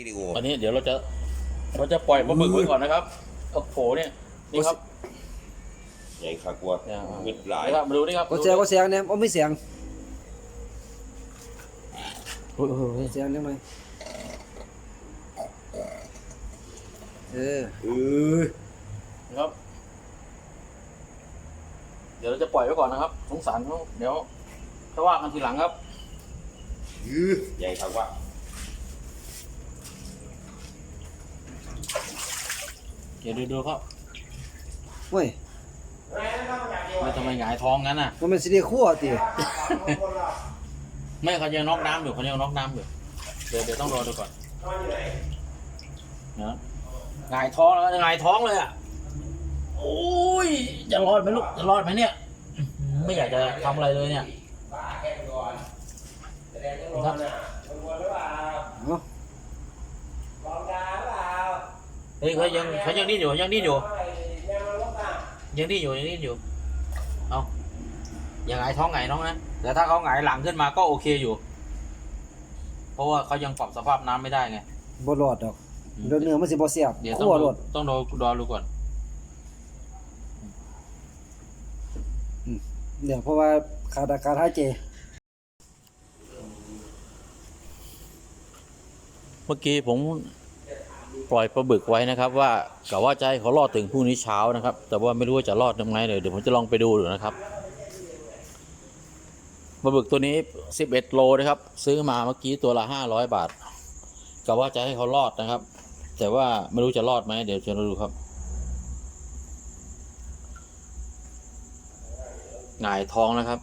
วิดีโออันนี้เดี๋ยวเราจะเราจะปล่อยปลาหมึกไว้ก่อนนะครับโอ้โหเนี่ยนี่ครับใหญ่ขากลัวเนี่ยมิดหลายนี่ครับมาดูนี่ครับก็เสียงก็เสียงเนี่ยโอ้ไม่เสียงโอ้โหเสียงได้ไหมเออเออนี่ครับ เดี๋ยวเราจะปล่อยไว้ก่อนนะครับ สงสารเขาเดี๋ยวถ้าว่ากันทีหลังครับยือใหญ่ขากว่า เดี๋ยวดูดูครับเว้ยไม่ทำไมหงายท้องงั้นน่ะ มันเป็นซีดีคั่วติไม่เขายังน็อกน้ำอยู่เขายังน็อกน้ำอยู่เดี๋ยวเดี๋ยวต้องรอดูก่อนนะหงายท้องแล้วหงายท้องเลยอะโอ้ยจะรอดไหมลูกจะรอดไหมเนี่ยอื้อหือไม่อยากจะทำอะไรเลยเนี่ยครับ เนาะ เฮ้ยเขายังเขายังดิ้นอยู่ยังดิ้นอยู่ยังดิ้นอยู่ยังดิ้นอยู่เอาอย่างไงท้องไงน้องนะแต่ถ้าเขาหงายหลังขึ้นมาก็โอเคอยู่ เพราะว่าเขายังปรับสภาพน้ำไม่ได้ไงบ่รอดดอกเรื่องเนื้อมันสิบ่เสียบเดี๋ยวต้องคั่วดูรอดต้องรอรอดูก่อนเนี่ยเพราะว่าขาดอากาศหายใจเมื่อกี้ผม ปล่อยปลาบึกไว้นะครับ ว่ากะว่าจะให้เขารอดถึงพรุ่งนี้เช้านะครับ แต่ว่าไม่รู้ว่าจะรอดยังไงเลยเดี๋ยวผมจะลองไปดูดูนะครับปลาบึกตัวนี้ 11 โลนะครับ ซื้อมาเมื่อกี้ตัวละ 500 บาทกะว่าจะให้เขารอดนะครับ แต่ว่าไม่รู้จะรอดไหมเดี๋ยวจะดูครับหงายท้องนะครับ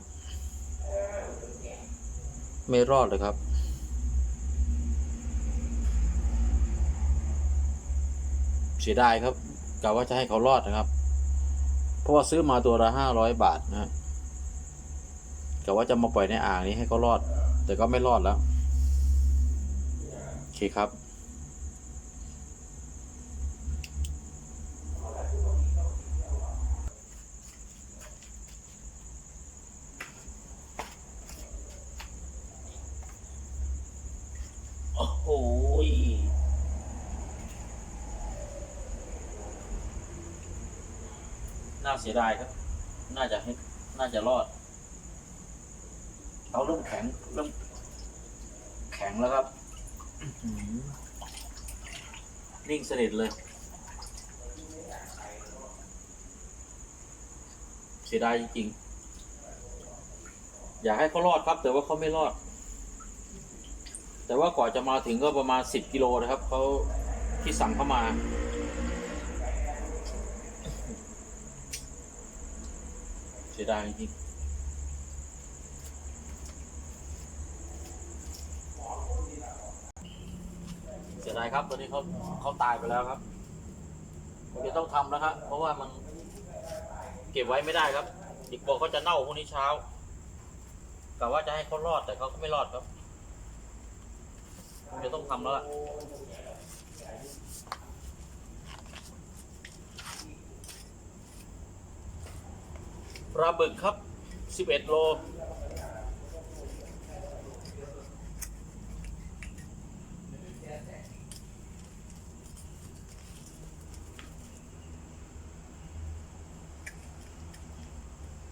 ไม่รอดเลยครับ สียดายครับกะว่าจะให้เขารอดนะครับ เพราะว่าซื้อมาตัวละห้าร้อยบาทนะกะว่าจะมาปล่อยในอ่างนี้ให้เขารอด แต่ก็ไม่รอดแล้วโอเคครับโอ้โหย น่าเสียดายครับ น่าจะให้ น่าจะรอดเขาเริ่มแข็งเริ่มแข็งแล้วครับนิ่งสนิทเลย เสียดายจริงๆ อยากให้เขารอดครับ แต่ว่าเขาไม่รอด แต่ว่าก่อนจะมาถึงก็ประมาณสิบกิโลนะครับเขาที่สั่งเข้ามา เสียดายจริงเสียดายครับตอนนี้เขาเขาตายไปแล้วครับผมจะต้องทำนะครับเพราะว่ามันเก็บไว้ไม่ได้ครับอีกบอกเขาจะเน่าพรุ่งนี้เช้ากะว่าจะให้เขารอดแต่เขาก็ไม่รอดครับผมจะต้องทำแล้วล่ะ ปลาบึกครับ 11 โล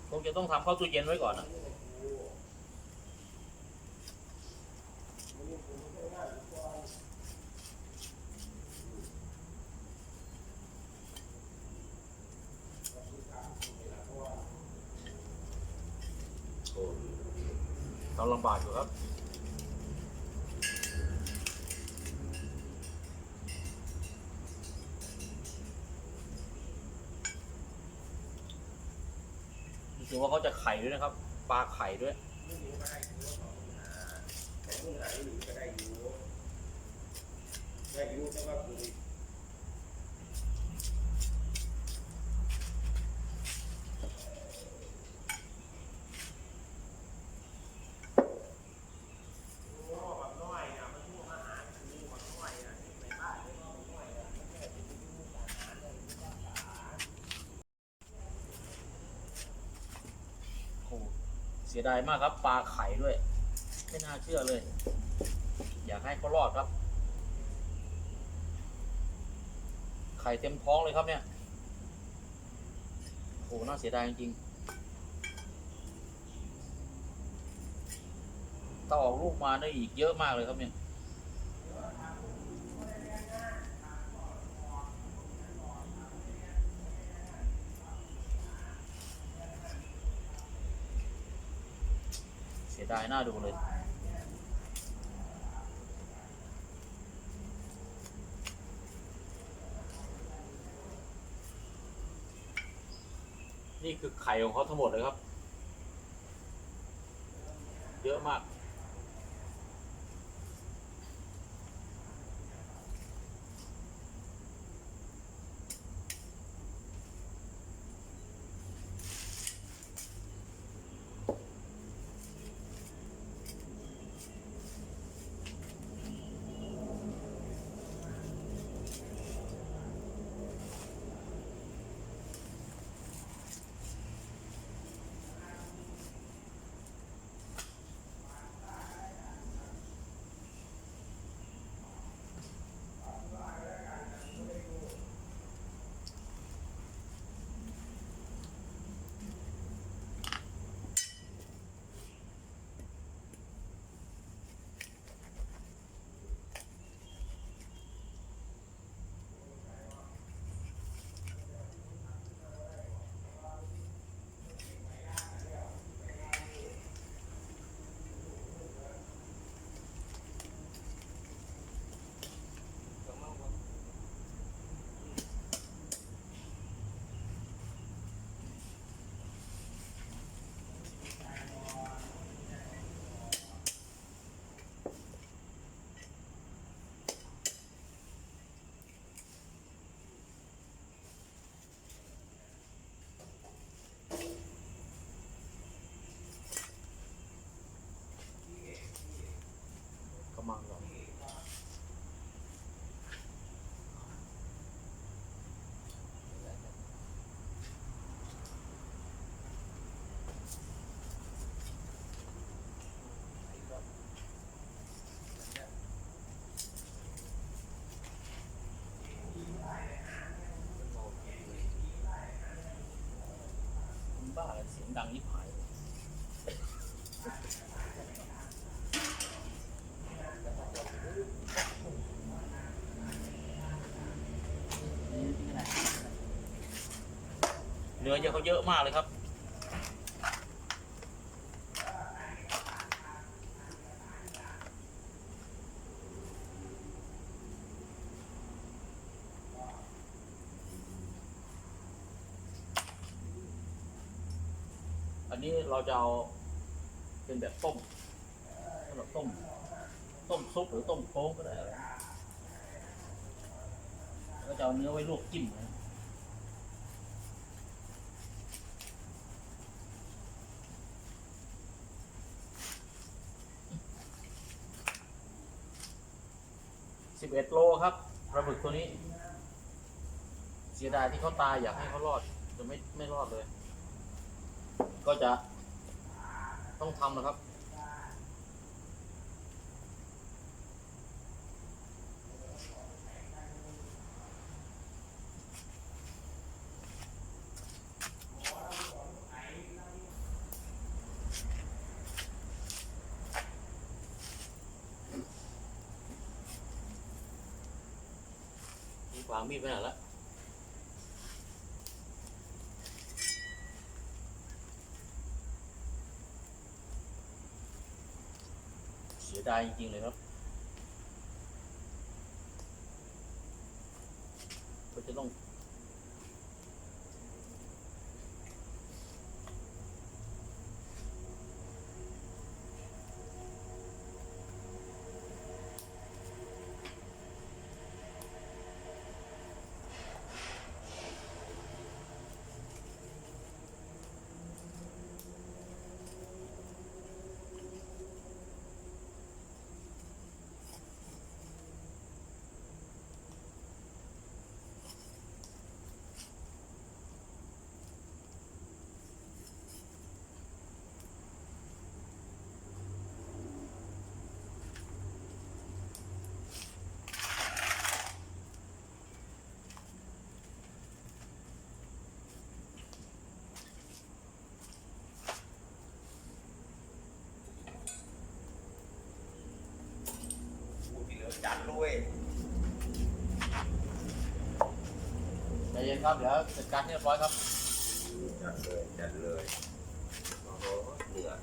คงจะต้องทำเข้าตู้เย็นไว้ก่อนนะ เราลำบากอยู่ครับรู้ว่าเขาจะไข่ด้วยนะครับ ปลาไข่ด้วยได้ยูแต่ว่าคือ สียดายมากครับ ปลาไข่ด้วย ไม่น่าเชื่อเลย อยากให้เขารอดครับ ไข่เต็มท้องเลยครับเนี่ยโหน่าเสียดายจริงๆถ้าออกลูกมาได้อีกเยอะมากเลยครับเนี่ย เสียดายน่าดูเลย นี่คือไข่ของเขาทั้งหมดเลยครับ เยอะมากก บ้าเสียงดังยิบหายเนื้อเยอะเขาเยอะมากเลยครับ เราจะเอาเป็นแบบต้มสำหรับต้ม ต้มซุปหรือต้มโค้งก็ได้แล้วก็จะเอาเนื้อไว้ลวกจิ้มนะสิบเอ็ดโลครับปลาบึกตัวนี้ เสียดายที่เขาตายอยากให้เขารอดจะไม่ไม่รอดเลย ก็จะ ต้องทำนะครับ วางมีดไปไหนละเสียดายจริงๆเลยครับ ครับเดี๋ยวจัดการให้เรียบร้อยครับจัดเลยจัดเลยโอ้โหเหนื่อย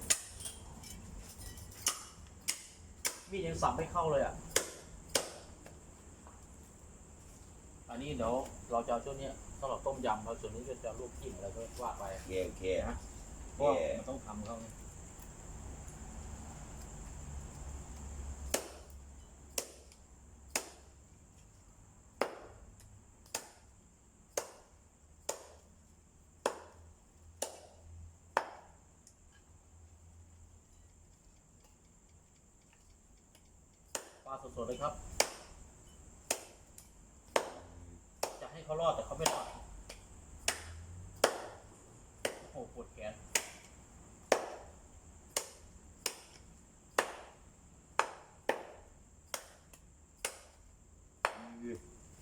มีดยังสับไม่เข้าเลยอะ อันนี้เดี๋ยวเราจะเอาช่วงนี้สำหรับต้มยำเราส่วนนี้ก็จะลวกจิ้มอะไรก็ว่าไปโอเคโอเคนะเพโอราะว่าเคมันต้องทำเขาไง สดๆเลยครับ จะให้เขารอดแต่เขาไม่รอด โอ้โหปวดแขน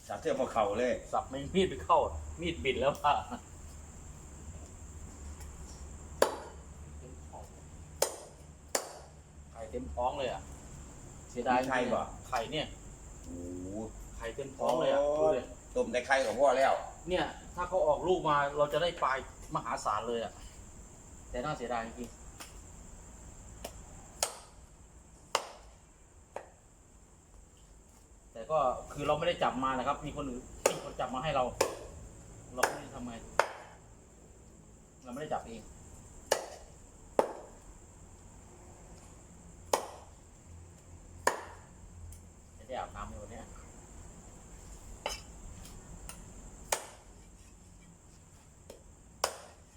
สับเทียบพอเข่าเลย สับไม่มีดไปเข้า มีดบิดแล้วป่ะไข่เต็มท้องเลยอะเสียดายมีไข่บ่ ไข่เนี่ย โอ้โหไข่เต็มท้องเลยอะดูเลยต้มแต่ไข่ของพ่อแล้ว เนี่ย ถ้าเขาออกลูกมาเราจะได้ปลายมหาศาลเลยอะ แต่น่าเสียดายจริงๆแต่ก็คือเราไม่ได้จับมานะครับ มีคนอื่นมีคนจับมาให้เรา เราไม่ได้ทำไงเราไม่ได้จับเอง จะได้อาบน้ำในวันเนี้ย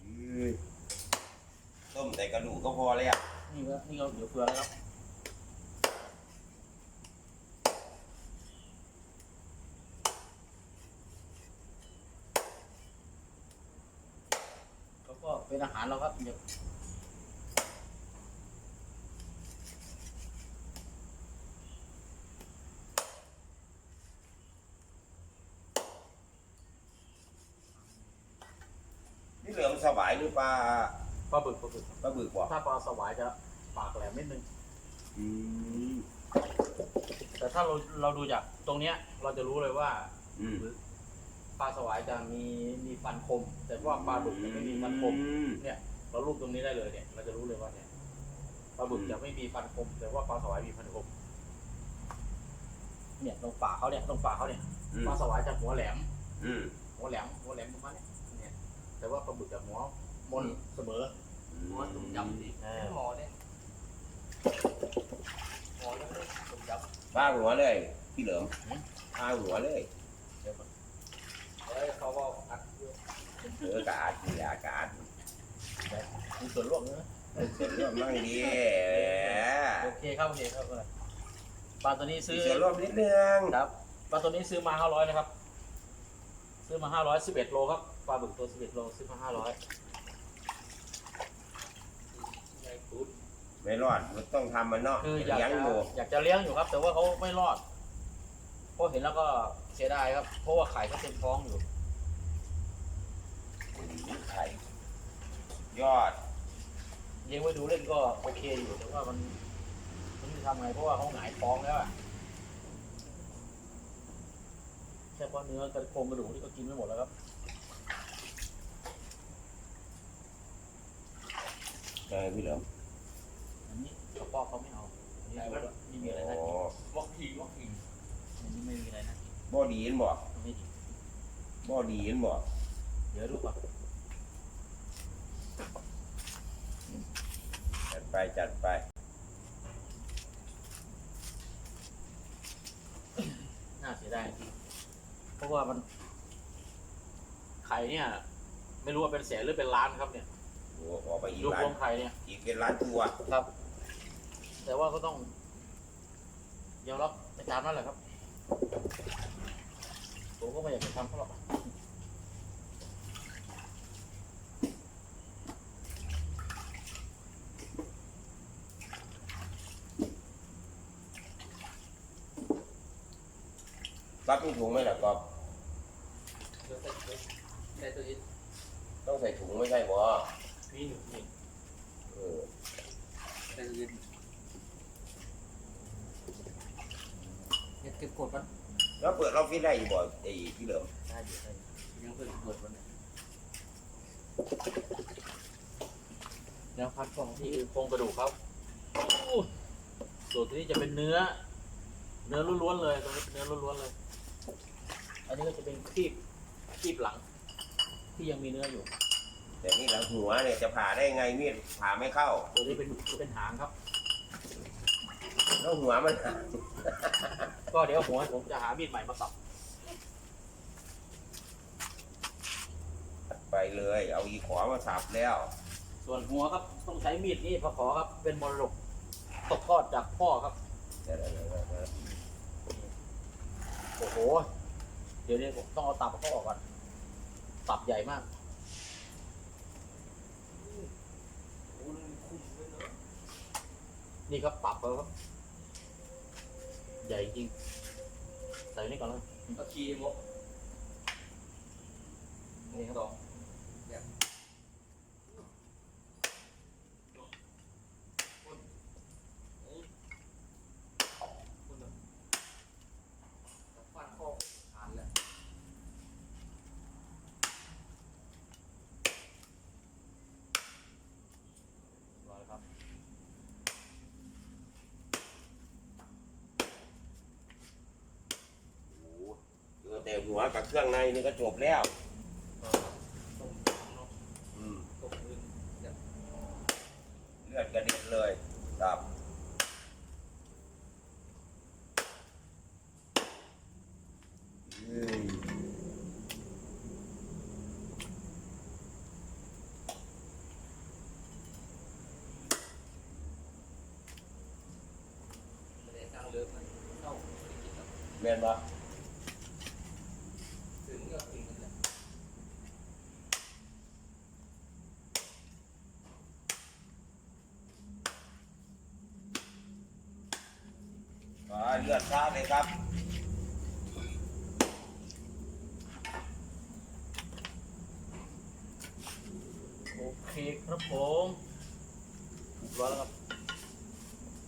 อื้อ ต้มแต่กระดูกก็พอแล้วนี่ก็นี่ก็เดี๋ยวเฟือแล้วครับเขาก็เป็นอาหารเราครับเดี๋ยวนี่เหลืองสวายหรือปลา ปลาบึกปลาบึกปลาบึกบ่ถ้าปลาสวายจะปากแหลมนิดนึง อืมแต่ถ้าเราเราดูจากตรงเนี้ย เราจะรู้เลยว่าอืมปลาสวายจะมีมีฟันคม แต่ว่าปลาบึกจะไม่มีฟันคม อืม เนี่ย เรารูปตรงนี้ได้เลยเนี่ย เราจะรู้เลยว่าเนี่ยปลาบึกอืมจะไม่มีฟันคม แต่ว่าปลาสวายมีฟันคม เนี่ยตรงปากเขาเนี่ยตรงปากเขาเนี่ยอืม ปลาสวายจะหัวแหลม อืม หัวแหลมหัวแหลมประมาณเนี้ยเนี่ย แต่ว่าปลาบึกจะหัว มนเสมอหมอตุ่มยำดิเออหมอเนี่ยหมอยังไม่ได้ตุ่มยำปลาหัวเลย พี่เหลืองปลาหัวเลยเดี๋ยวก่อนเฮ้ยเขาว่าอัดอยู่เออกาดเสียอากาศมีส่วนร่วมนะเสร็จร่วมบ้างดีโอเคครับโอเคครับเออปลาตัวนี้ซื้อ เสียร่วมนิดนึงครับปลาตัวนี้ซื้อมาห้าร้อยนะครับ ซื้อมาห้าร้อยสิบเอ็ดโลครับ ปลาบึกตัวสิบเอ็ดโลซื้อมาห้าร้อย ไงกูด ไม่รอดมันต้องทำมันเนาะคืออยากเลี้ยงจะดูอยากจะเลี้ยงอยู่ครับ แต่ว่าเขาไม่รอดเพราะเห็นแล้วก็เสียดายครับ เพราะว่าไข่เขาเต็มท้องอยู่ ไข่ยอดเลี้ยงไว้ดูเล่นก็โอเคอยู่แต่ว่ามันมันไม่รู้จะทำไงเพราะว่าเขาหงายท้องแล้วอะแค่เพราะเนื้อกระโครงกระดูกที่ก็กินไม่หมดแล้วครับเออพี่เหลือง อันนี้กระเพาะเขาไม่เอาอันนี้ไม่มีอะไรน่าโอ้กินวอกทีวอกทีอันนี้ไม่มีอะไรน่ากินบ่ดีนบ่อันนี้ดีบ่ดีนบ่เดี๋ยวดูก่อนจัดไปจัดไปน่าเสียดายจริงเพราะว่ามันไข่เนี่ย ไม่รู้ว่าเป็นแสนหรือเป็นล้านครับเนี่ยโอ้ออกไปอีกรวบร้ารวนมไข่เนี่ยอีกเป็นล้านตัว ครับ แต่ว่าก็ต้องยอมรับไปตามนั่นแหละครับ ผมก็ไม่อยากจะทำเขาหรอกรับมีถุงไหมล่ะก๊อฟเดี๋ยวใส่ถุงใส่ตัวนี้ต้องใส่ถุงไม่ใช่บ่มีหนึ่งนี่เออใส่ตัวนี้เนี่ย เก็บกดมันแล้วเปิดออฟฟิศได้อยู่บ่ไอ้พี่เหลืองได้อยู่ได้อยู่ยังเพิ่งเปิดวันนี้แล้วพัดกล่องที่นี่คือโครงกระดูกครับอู้ส่วนที่นี่จะเป็นเนื้อ เนื้อล้วนๆเลยตรงนี้เป็นเนื้อล้วนๆเลย อันนี้ก็จะเป็นครีบครีบหลัง ที่ยังมีเนื้ออยู่ แต่นี่หลังหัวเนี่ยจะผ่าได้ไงมีดผ่าไม่เข้าตัวนี้เป็นเป็นหางครับแล้วหัวมัน ก็เดี๋ยวหัวผมจะหามีดใหม่มาสับไปเลย เอาอีขอมาสับแล้ว ส่วนหัวครับต้องใช้มีดนี่พอขอครับเป็นมรดกตกทอดจากพ่อครับโอ้โห เดี๋ยวนี้ผมต้องเอาตับเขาออกก่อน ตับใหญ่มากนี่ครับตับเขาครับ ใหญ่จริง ใส่นี่ก่อนแล้วก็คีมกนี่ครับสองฟันคอขาดแล้ว ร้อยครับ โอ้โหเจอ แต่หัวกับเครื่องในนี่ก็จบแล้วตรงเนาะอืมตรงอื่นเนี่ยเลือดกระเด็นเลยตับเฮ้ยไม่ได้ตั้งเลิกมันเข้าไปกินแล้วแม่นปะ ถึงก็ถึงกันแหละ อ่า เลือดซาเลยครับโอเคครับผมร้อยแล้วครับ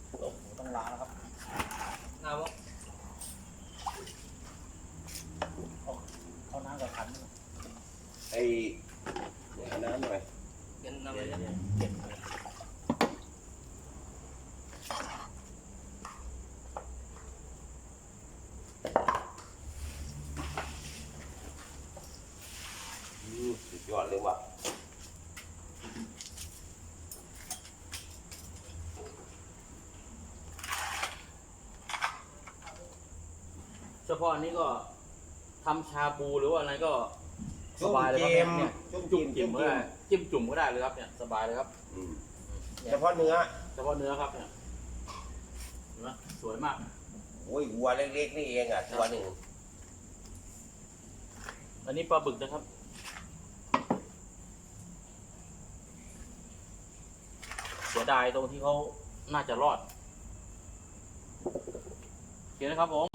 โอ้โหต้องล้างแล้วครับ น้ำวะ เอาน้ำกับขัน ไอ้เดี๋ยวเอาน้ำหน่อย เงินน้ำ เดี๋ เลย วย เนี่ย เดี๋ยวเก็บเลย อืมสุดยอดเลยว่ะ เฉพาะอันนี้ก็ทำชาบูหรือว่าอะไรก็สจุ่มบายเลยคเจรับมเนี่ยจุ่มจุ่จิ้มมจิ้จุ่มมก็จิ้ได้มจิ้มจุ่มก็ได้เลยครับเนี่ยสบายเลยครับอืมเนี่ยเฉพาะเนื้อเฉพาะเนื้อครับเนี่ยเห็นไหมสวยมาก โอ้ยวัวเล็กๆนี่เองอะตัวหนึ่งอันนี้ปลาบึกนะครับ เสียดายตรงที่เขาน่าจะรอดโอเคนะครับผม